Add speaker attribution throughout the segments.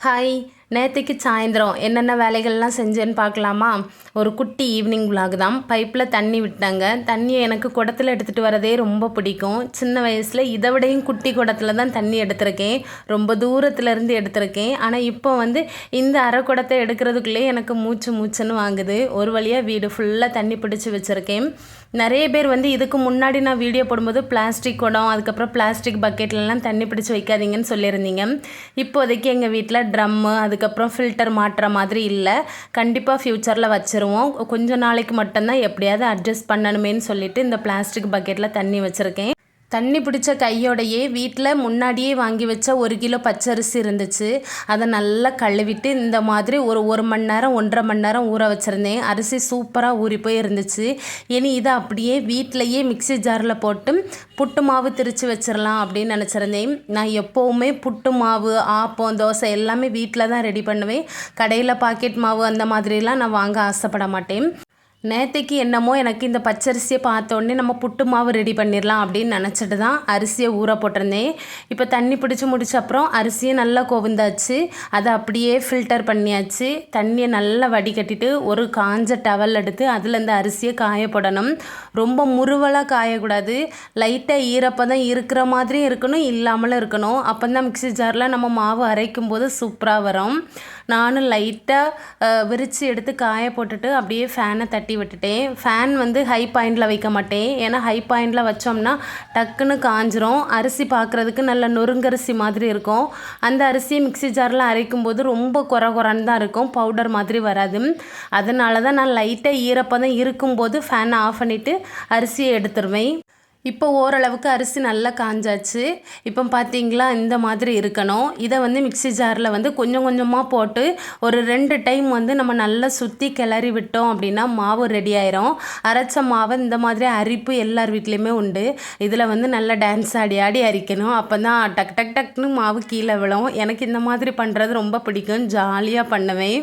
Speaker 1: Hi நேற்றுக்கு சாயந்தரம் என்னென்ன வேலைகள்லாம் செஞ்சேன்னு பார்க்கலாமா? ஒரு குட்டி ஈவினிங் விலாக் தான். பைப்பில் தண்ணி விட்டாங்க. தண்ணியை எனக்கு குடத்துல எடுத்துகிட்டு வரதே ரொம்ப பிடிக்கும். சின்ன வயசில் இதை விடையும் குட்டி குடத்தில் தான் தண்ணி எடுத்திருக்கேன். ரொம்ப தூரத்துலேருந்து எடுத்திருக்கேன். ஆனால் இப்போ வந்து இந்த அரை குடத்தை எடுக்கிறதுக்குள்ளே எனக்கு மூச்சு மூச்சுன்னு வாங்குது. ஒரு வழியாக வீடு ஃபுல்லாக தண்ணி பிடிச்சி வச்சுருக்கேன். நிறைய பேர் வந்து இதுக்கு முன்னாடி நான் வீடியோ போடும்போது பிளாஸ்டிக் குடம் அதுக்கப்புறம் பிளாஸ்டிக் பக்கெட்லலாம் தண்ணி பிடிச்சி வைக்காதீங்கன்னு சொல்லியிருந்தீங்க. இப்போதைக்கு எங்கள் வீட்டில் ட்ரம்மு அது அதுக்கப்புறம் ஃபில்டர் மாட்டுற மாதிரி இல்லை. கண்டிப்பாக ஃப்யூச்சரில் வச்சுருவோம். கொஞ்ச நாளைக்கு மட்டும்தான் எப்படியாவது அட்ஜஸ்ட் பண்ணணுமேன்னு சொல்லிட்டு இந்த பிளாஸ்டிக் பக்கெட்டில் தண்ணி வச்சுருக்கேன். தண்ணி பிடிச்ச கையோடையே வீட்டில் முன்னாடியே வாங்கி வச்ச ஒரு கிலோ பச்சரிசி இருந்துச்சு. அதை நல்லா கழுவிட்டு இந்த மாதிரி ஒரு ஒரு மணி நேரம் ஒன்றரை மணி நேரம் ஊற வச்சுருந்தேன். அரிசி சூப்பராக ஊறி போய் இருந்துச்சு. இனி இதை அப்படியே வீட்டிலையே மிக்சி ஜாரில் போட்டு புட்டு மாவு திரித்து வச்சிடலாம் அப்படின்னு நினச்சிருந்தேன். நான் எப்போவுமே புட்டு மாவு ஆப்பம் தோசை எல்லாமே வீட்டில் தான் ரெடி பண்ணுவேன். கடையில் பாக்கெட் மாவு அந்த மாதிரிலாம் நான் வாங்க ஆசைப்பட மாட்டேன். நேற்றுக்கு என்னமோ எனக்கு இந்த பச்சரிசியை பார்த்த நம்ம புட்டு மாவு ரெடி பண்ணிடலாம் அப்படின்னு நினச்சிட்டு தான் அரிசியை ஊற போட்டிருந்தேன். இப்போ தண்ணி பிடிச்சி முடிச்ச அப்புறம் அரிசியை நல்லா கொவுந்தாச்சு. அதை அப்படியே ஃபில்டர் பண்ணியாச்சு. தண்ணியை நல்லா வடிகட்டிட்டு ஒரு காஞ்ச டவல் எடுத்து அதில் இந்த அரிசியை காய போடணும். ரொம்ப முருவலாக காயக்கூடாது. லைட்டாக ஈரப்பதம் இருக்கிற மாதிரியும் இருக்கணும் இல்லாமலும் இருக்கணும். அப்போ தான் மிக்ஸி ஜாரில் நம்ம மாவு அரைக்கும் போது சூப்பராக வரும். நானும் லைட்டாக விரித்து எடுத்து காய போட்டுட்டு அப்படியே ஃபேனை தட்டி விட்டுட்டேன். ஃபேன் வந்து ஹை பாயிண்டில் வைக்க மாட்டேன். ஏன்னா ஹை பாயிண்டில் வச்சோம்னா டக்குன்னு காஞ்சிரும். அரிசி பார்க்குறதுக்கு நல்ல நொறுங்கரிசி மாதிரி இருக்கும். அந்த அரிசியை மிக்ஸி ஜாரில் அரைக்கும் போது ரொம்ப குறை குறைன்னு தான் இருக்கும். பவுடர் மாதிரி வராது. அதனால தான் நான் லைட்டாக ஈரப்பதம் இருக்கும்போது ஃபேனை ஆஃப் பண்ணிவிட்டு அரிசியை எடுத்துருவேன். இப்போ ஓரளவுக்கு அரிசி நல்லா காஞ்சாச்சு. இப்போ பார்த்தீங்களா இந்த மாதிரி இருக்கணும். இதை வந்து மிக்ஸி ஜாரில் வந்து கொஞ்சம் கொஞ்சமாக போட்டு ஒரு ரெண்டு டைம் வந்து நம்ம நல்லா சுற்றி கிளறி விட்டோம் அப்படின்னா மாவு ரெடி ஆயிரும். அரைச்ச மாவை இந்த மாதிரி அரிப்பு எல்லார் வீட்லேயுமே உண்டு. இதில் வந்து நல்லா டான்ஸ் ஆடி ஆடி அரிக்கணும். அப்போ தான் டக் டக் டக்னு மாவு கீழே விழும். எனக்கு இந்த மாதிரி பண்ணுறது ரொம்ப பிடிக்கும். ஜாலியாக பண்ணுவேன்.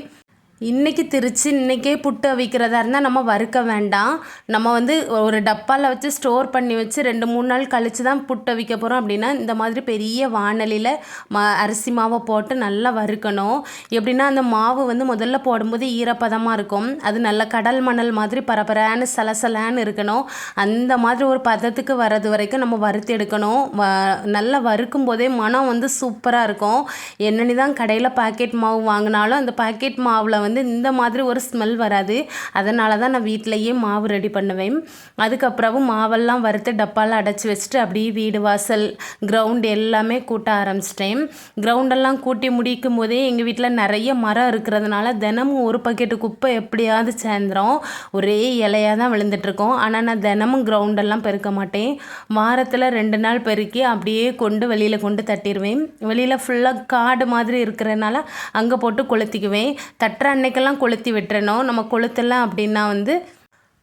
Speaker 1: இன்றைக்கி திரிச்சு இன்றைக்கே புட்டு அவிக்கிறதா இருந்தால் நம்ம வறுக்க வேண்டாம். நம்ம வந்து ஒரு டப்பாவில் வச்சு ஸ்டோர் பண்ணி வச்சு ரெண்டு மூணு நாள் கழித்து தான் புட்டு அவிக்க போகிறோம் அப்படின்னா இந்த மாதிரி பெரிய வானலியில் ம அரிசி மாவை போட்டு நல்லா வறுக்கணும். எப்படின்னா அந்த மாவு வந்து முதல்ல போடும்போது ஈரப்பதமாக இருக்கும். அது நல்ல கடல் மணல் மாதிரி பரபரான்னு சலசலான்னு இருக்கணும். அந்த மாதிரி ஒரு பதத்துக்கு வர்றது வரைக்கும் நம்ம வறுத்து எடுக்கணும். வ நல்லா வறுக்கும் போதே மனம் வந்து சூப்பராக இருக்கும். என்னென்னு தான் கடையில் பாக்கெட் மாவு வாங்கினாலும் அந்த பாக்கெட் மாவில் வந்து வந்து இந்த மாதிரி ஒரு ஸ்மெல் வராது. அதனால தான் நான் வீட்டிலையே மாவு ரெடி பண்ணுவேன். அதுக்கப்புறம் மாவெல்லாம் வறுத்து டப்பாவில் அடைச்சி வச்சுட்டு அப்படியே வீடு வாசல் கிரவுண்ட் எல்லாமே கூட்ட ஆரம்பிச்சிட்டேன். கிரவுண்டெல்லாம் கூட்டி முடிக்கும் போதே எங்கள் வீட்டில் நிறைய மரம் இருக்கிறதுனால தினமும் ஒரு பக்கெட்டு குப்பை எப்படியாவது சேர்ந்துடும் ஒரே இலையாக தான் விழுந்துட்டுருக்கோம். ஆனால் நான் தினமும் கிரவுண்டெல்லாம் பெருக்க மாட்டேன். வாரத்தில் ரெண்டு நாள் பெருக்கி அப்படியே கொண்டு வெளியில் கொண்டு தட்டிடுவேன் வெளியில் ஃபுல்லாக காடு மாதிரி இருக்கிறனால அங்கே போட்டு கொளுத்திக்குவேன். தட்டுற அன்னைக்கெல்லாம் கொளுத்தி விட்டுறணும். நம்ம கொளுத்தலாம் அப்படின்னா வந்து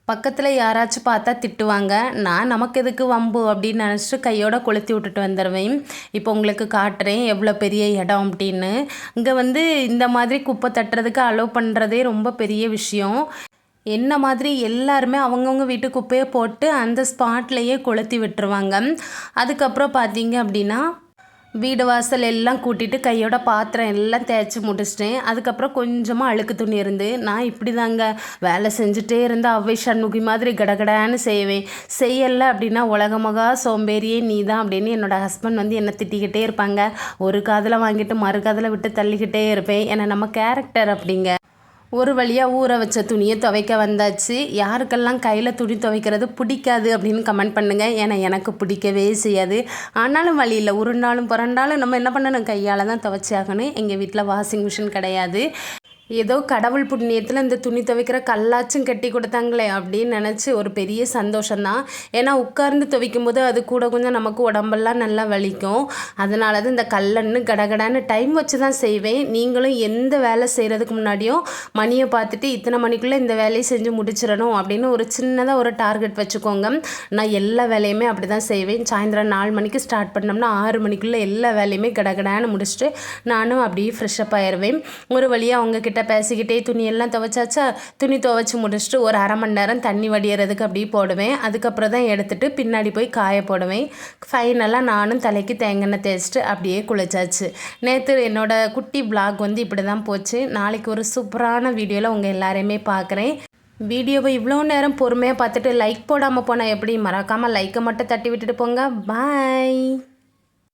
Speaker 1: பக்கத்தில் யாராச்சும் பார்த்தா திட்டுவாங்க. நான் நமக்கு எதுக்கு வம்பு அப்படின்னு நினச்சிட்டு கையோட கொளுத்தி விட்டுட்டு வந்துடுவேன் இப்போ உங்களுக்கு காட்டுறேன் எவ்வளோ பெரிய இடம் அப்படின்னு. இங்கே வந்து இந்த மாதிரி குப்பை தட்டுறதுக்கு அலோவ் பண்ணுறதே ரொம்ப பெரிய விஷயம். என்ன மாதிரி எல்லாருமே அவங்கவுங்க வீட்டு குப்பையை போட்டு அந்த ஸ்பாட்லேயே கொளுத்தி விட்டுருவாங்க. அதுக்கப்புறம் பார்த்தீங்க அப்படின்னா வீடு வாசல் எல்லாம் கூட்டிட்டு கையோட பாத்திரம் எல்லாம் தேய்ச்சி முடிச்சிட்டேன். அதுக்கப்புறம் கொஞ்சமாக அழுக்கு துணி இருந்து நான் இப்படி தாங்க வேலை செஞ்சுட்டே இருந்து அவ்வை சண்முகி மாதிரி கடகடான்னு செய்வேன். செய்யலை அப்படின்னா உலகமகா சோம்பேறியே நீ தான் அப்படின்னு என்னோடய ஹஸ்பண்ட் வந்து என்னை திட்டிக்கிட்டே இருப்பாங்க. ஒரு காதில் வாங்கிட்டு மறு காதில் விட்டு தள்ளிக்கிட்டே இருப்பேன். ஏன்னா நம்ம கேரக்டர் அப்படிங்க. ஒரு வழியாக ஊற வச்ச துணியை துவைக்க வந்தாச்சு. யாருக்கெல்லாம் கையில் துணி துவைக்கிறது பிடிக்காது அப்படின்னு கமெண்ட் பண்ணுங்கள் ஏன்னா எனக்கு பிடிக்கவே செய்யாது. ஆனாலும் வழியில் உருண்டாலும் புரண்டாலும் நம்ம என்ன பண்ணணும்? கையால் தான் துவைச்சி ஆகணும் எங்கள் வீட்டில் வாஷிங் மிஷின் கிடையாது. ஏதோ கடவுள் புண்ணியத்தில் இந்த துணி துவைக்கிற கல்லாச்சும் கட்டி கொடுத்தாங்களே அப்படின்னு நினச்சி ஒரு பெரிய சந்தோஷம்தான். ஏன்னா உட்கார்ந்து துவைக்கும் போது அது கூட கொஞ்சம் நமக்கு உடம்பெல்லாம் நல்லா வலிக்கும். அதனால தான் இந்த கல்லன்னு கடகடான்னு டைம் வச்சு தான் செய்வேன். நீங்களும் எந்த வேலை செய்கிறதுக்கு முன்னாடியும் மணியை பார்த்துட்டு இத்தனை மணிக்குள்ளே இந்த வேலையை செஞ்சு முடிச்சிடணும் அப்படின்னு ஒரு சின்னதாக ஒரு டார்கெட் வச்சுக்கோங்க. நான் எல்லா வேலையுமே அப்படி தான் செய்வேன். சாயந்தரம் நாலு மணிக்கு ஸ்டார்ட் பண்ணோம்னா ஆறு மணிக்குள்ளே எல்லா வேலையுமே கடகடான்னு முடிச்சுட்டு நானும் அப்படியே ஃப்ரெஷ்ஷப் ஆயிடுவேன் ஒரு வழியாக அவங்கக்கிட்ட உங்ககிட்ட பேசிக்கிட்டே துணியெல்லாம் துவைச்சாச்சா? துணி துவைச்சி முடிச்சுட்டு ஒரு அரை மணி நேரம் தண்ணி வடிகிறதுக்கு அப்படியே போடுவேன். அதுக்கப்புறம் தான் எடுத்துட்டு பின்னாடி போய் காய போடுவேன். ஃபைனலாக நானும் தலைக்கு தேங்காய் தேய்ச்சிட்டு அப்படியே குளிச்சாச்சு. நேற்று என்னோட குட்டி பிளாக் வந்து இப்படி தான் போச்சு. நாளைக்கு ஒரு சூப்பரான வீடியோவில் உங்கள் எல்லாரையுமே பார்க்குறேன். வீடியோவை இவ்வளோ நேரம் பொறுமையாக பார்த்துட்டு லைக் போடாமல் போனால் எப்படி? மறக்காமல் லைக்கை மட்டும் தட்டி விட்டுட்டு போங்க. பாய்